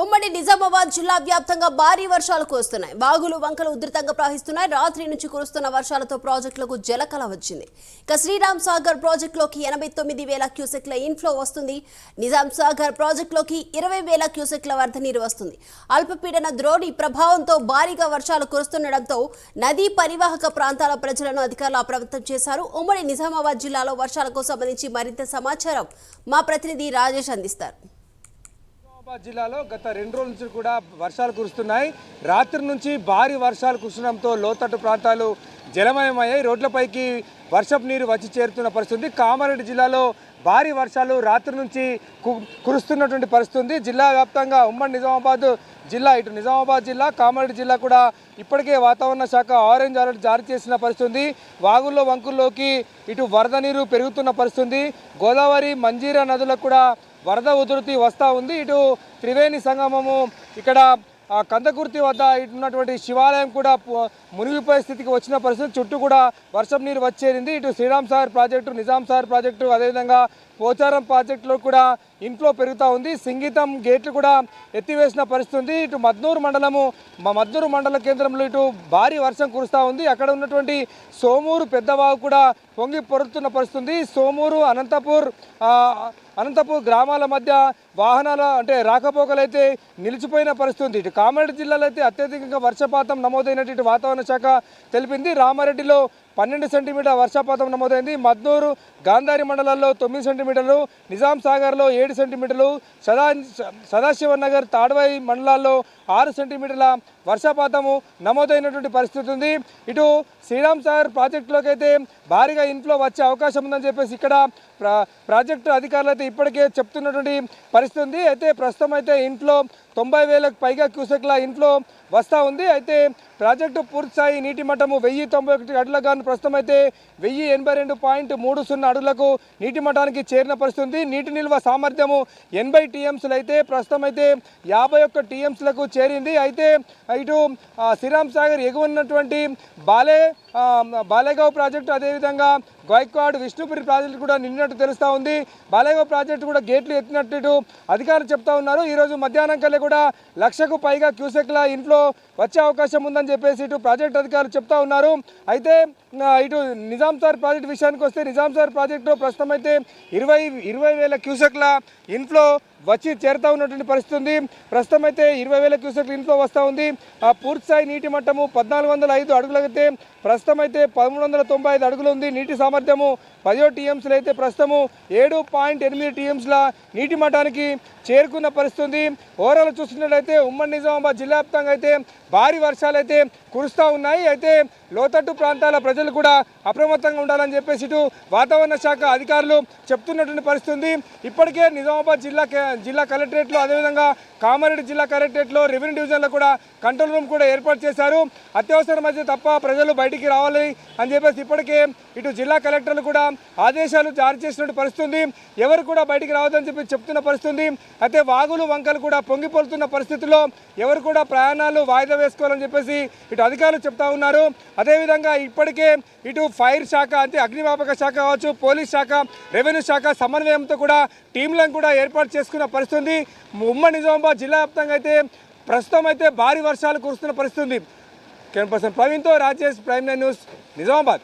ఉమ్మడి నిజామాబాద్ జిల్లా వ్యాప్తంగా భారీ వర్షాలు కురుస్తున్నాయి. వాగులు వంకలు ఉధృతంగా ప్రవహిస్తున్నాయి. రాత్రి నుంచి కురుస్తున్న వర్షాలతో ప్రాజెక్టులకు జలకల వచ్చింది. ఇక శ్రీరామ్ సాగర్ ప్రాజెక్టులోకి ఎనభై తొమ్మిది వేల క్యూసెక్ల ఇన్ఫ్లో వస్తుంది. నిజాం సాగర్ ప్రాజెక్టులోకి ఇరవై వేల క్యూసెక్ల వరద నీరు వస్తుంది. అల్పపీడన ద్రోణి ప్రభావంతో భారీగా వర్షాలు కురుస్తుండటంతో నదీ పరివాహక ప్రాంతాల ప్రజలను అధికారులు అప్రమత్తం చేశారు. ఉమ్మడి నిజామాబాద్ జిల్లాలో వర్షాలకు సంబంధించి మరింత సమాచారం మా ప్రతినిధి రాజేష్ అందిస్తారు. నిజామాబాద్ జిల్లాలో గత రెండు రోజుల నుంచి కూడా వర్షాలు కురుస్తున్నాయి. రాత్రి నుంచి భారీ వర్షాలు కురవడంతో లోతట్టు ప్రాంతాలు జలమయమయ్యాయి. రోడ్లపైకి వర్షపు నీరు వచ్చి చేరుతున్న పరిస్థితి. కామారెడ్డి జిల్లాలో భారీ వర్షాలు రాత్రి నుంచి కు- కురుస్తున్నటువంటి పరిస్థితి జిల్లా వ్యాప్తంగా ఉమ్మడి నిజామాబాద్ జిల్లా ఇటు నిజామాబాద్ జిల్లా కామారెడ్డి జిల్లా కూడా ఇప్పటికే వాతావరణ శాఖ ఆరెంజ్ అలర్ట్ జారీ చేసిన పరిస్థితి వాగుల్లో వంకుల్లోకి ఇటు వరద నీరు పెరుగుతున్న పరిస్థితి గోదావరి మంజీరా నదులకు కూడా వరద ఉధృతి వస్తూ ఉంది. ఇటు త్రివేణి సంగమము ఇక్కడ కందకుర్తి వద్ద ఇటు ఉన్నటువంటి శివాలయం కూడా మునిగిపోయే స్థితికి వచ్చిన పరిస్థితి. చుట్టూ కూడా వర్షం నీరు వచ్చేరింది. ఇటు శ్రీరామ్ సాగర్ ప్రాజెక్టు నిజాం సాగర్ ప్రాజెక్టు అదేవిధంగా పోచారం ప్రాజెక్టులో కూడా ఇంట్లో పెరుగుతూ ఉంది. సింగీతం గేట్లు కూడా ఎత్తివేసిన పరిస్థితి ఉంది. ఇటు మద్నూరు మండలము మా మద్నూరు మండల కేంద్రంలో ఇటు భారీ వర్షం కురుస్తూ ఉంది. అక్కడ ఉన్నటువంటి సోమూరు పెద్దవాగు కూడా పొంగి పొరుతున్న పరిస్థితి ఉంది. సోమూరు అనంతపూర్ అనంతపూర్ గ్రామాల మధ్య వాహనాల అంటే రాకపోకలు అయితే నిలిచిపోయిన పరిస్థితి ఉంది. ఇటు కామారెడ్డి జిల్లాలో అయితే అత్యధికంగా వర్షపాతం నమోదైనటువంటి వాతావరణ శాఖ తెలిపింది. రామారెడ్డిలో పన్నెండు సెంటీమీటర్ వర్షపాతం నమోదైంది. మద్నూరు గాంధారి మండలాల్లో తొమ్మిది సెంటీమీటర్లు నిజాం సాగర్లో ఏడు సెంటీమీటర్లు సదా సదాశివ నగర్ మండలాల్లో ఆరు సెంటీమీటర్ల వర్షపాతము నమోదైనటువంటి పరిస్థితి ఉంది. ఇటు శ్రీరామ్ సాగర్ ప్రాజెక్టులోకి అయితే భారీగా ఇన్ఫ్లో వచ్చే అవకాశం ఉందని చెప్పేసి ఇక్కడ ప్రాజెక్టు అధికారులు అయితే ఇప్పటికే చెప్తున్నటువంటి పరిస్థితి ఉంది. అయితే ప్రస్తుతం అయితే ఇంట్లో తొంభై వేలకు పైగా క్యూసెక్ల ఇంట్లో వస్తూ ఉంది. అయితే ప్రాజెక్టు పూర్తి స్థాయి నీటి మట్టము వెయ్యి తొంభై ఒకటి అడుగులకు గాను ప్రస్తుతం అయితే వెయ్యి ఎనభై రెండు పాయింట్ మూడు సున్నా అడుగులకు నీటి మఠానికి చేరిన పరిస్థితి ఉంది. నీటి నిల్వ సామర్థ్యము ఎనభై టీఎంసీలు అయితే ప్రస్తుతం అయితే యాభై ఒక్క టీఎంసీలకు చేరింది. అయితే ఇటు శ్రీరామ్ సాగర్ ఎగువ ఉన్నటువంటి బాలే బాలేగావ్ ప్రాజెక్టు అదేవిధంగా గైక్వాడ్ విష్ణుపురి ప్రాజెక్టు కూడా నిన్నట్టు తెలుస్తూ ఉంది. బాలేగావ్ ప్రాజెక్టు కూడా గేట్లు ఎత్తినట్టు ఇటు అధికారులు చెప్తా ఉన్నారు. ఈరోజు మధ్యాహ్నం కల్లా కూడా లక్షకు పైగా క్యూసెక్ల ఇంట్లో వచ్చే అవకాశం ఉందని చెప్పేసి ఇటు ప్రాజెక్ట్ అధికారులు చెప్తా ఉన్నారు. అయితే ఇటు నిజాం సార్ ప్రాజెక్ట్ విషయానికి వస్తే నిజాం సార్ ప్రాజెక్టు ప్రస్తుతం అయితే ఇరవై ఇరవై వేల క్యూసెక్ల ఇన్ఫ్లో వచ్చి చేరుతా ఉన్నటువంటి పరిస్థితి ఉంది ప్రస్తుతం అయితే ఇరవై వేల క్యూసెక్ల ఇన్ఫ్లో వస్తూ ఉంది. ఆ పూర్తిస్థాయి నీటి మట్టము పద్నాలుగు వందల ఐదు అడుగులకైతే ప్రస్తుతం అయితే పదమూడు వందల తొంభై ఐదు అడుగులు ఉంది. నీటి సామర్థ్యము పదిహో టీఎంసీలు అయితే ప్రస్తుతము ఏడు పాయింట్ ఎనిమిది టీఎంసీల నీటి మఠానికి చేరుకున్న పరిస్థితి ఓవరాల్ చూసినట్లయితే ఉమ్మడి నిజామాబాద్ జిల్లా వ్యాప్తంగా అయితే భారీ వర్షాలు అయితే కురుస్తూ ఉన్నాయి. అయితే లోతట్టు ప్రాంతాల ప్రజలు కూడా అప్రమత్తంగా ఉండాలని చెప్పేసి ఇటు వాతావరణ శాఖ అధికారులు చెప్తున్నటువంటి పరిస్థితి ఇప్పటికే నిజామాబాద్ జిల్లా జిల్లా కలెక్టరేట్లో అదేవిధంగా కామారెడ్డి జిల్లా కలెక్టరేట్లో రెవెన్యూ డివిజన్లో కూడా కంట్రోల్ రూమ్ కూడా ఏర్పాటు చేశారు. అత్యవసరం అయితే తప్ప ప్రజలు బయటికి రావాలి అని చెప్పేసి ఇప్పటికే ఇటు జిల్లా కలెక్టర్లు కూడా ఆదేశాలు జారీ చేసినట్టు పరిస్థితుంది. ఎవరు కూడా బయటికి రావద్దని చెప్పి చెప్తున్న పరిస్థితుంది. అయితే వాగులు వంకలు కూడా పొంగిపోతున్న పరిస్థితుల్లో ఎవరు కూడా ప్రయాణాలు వాయిదా వేసుకోవాలని చెప్పేసి ఇటు అధికారులు చెప్తా ఉన్నారు. అదేవిధంగా ఇప్పటికే ఇటు ఫైర్ శాఖ అంటే అగ్నిమాపక శాఖ కావచ్చు పోలీస్ శాఖ రెవెన్యూ శాఖ సమన్వయంతో కూడా టీంలను కూడా ఏర్పాటు చేసుకున్న పరిస్థితి ఉమ్మడి నిజామాబాద్ జిల్లా వ్యాప్తంగా అయితే ప్రస్తుతం అయితే భారీ వర్షాలు కురుస్తున్న పరిస్థితి ఉంది. కెన్ person ప్రవీణ్తో Rajesh prime nine news Nizamabad.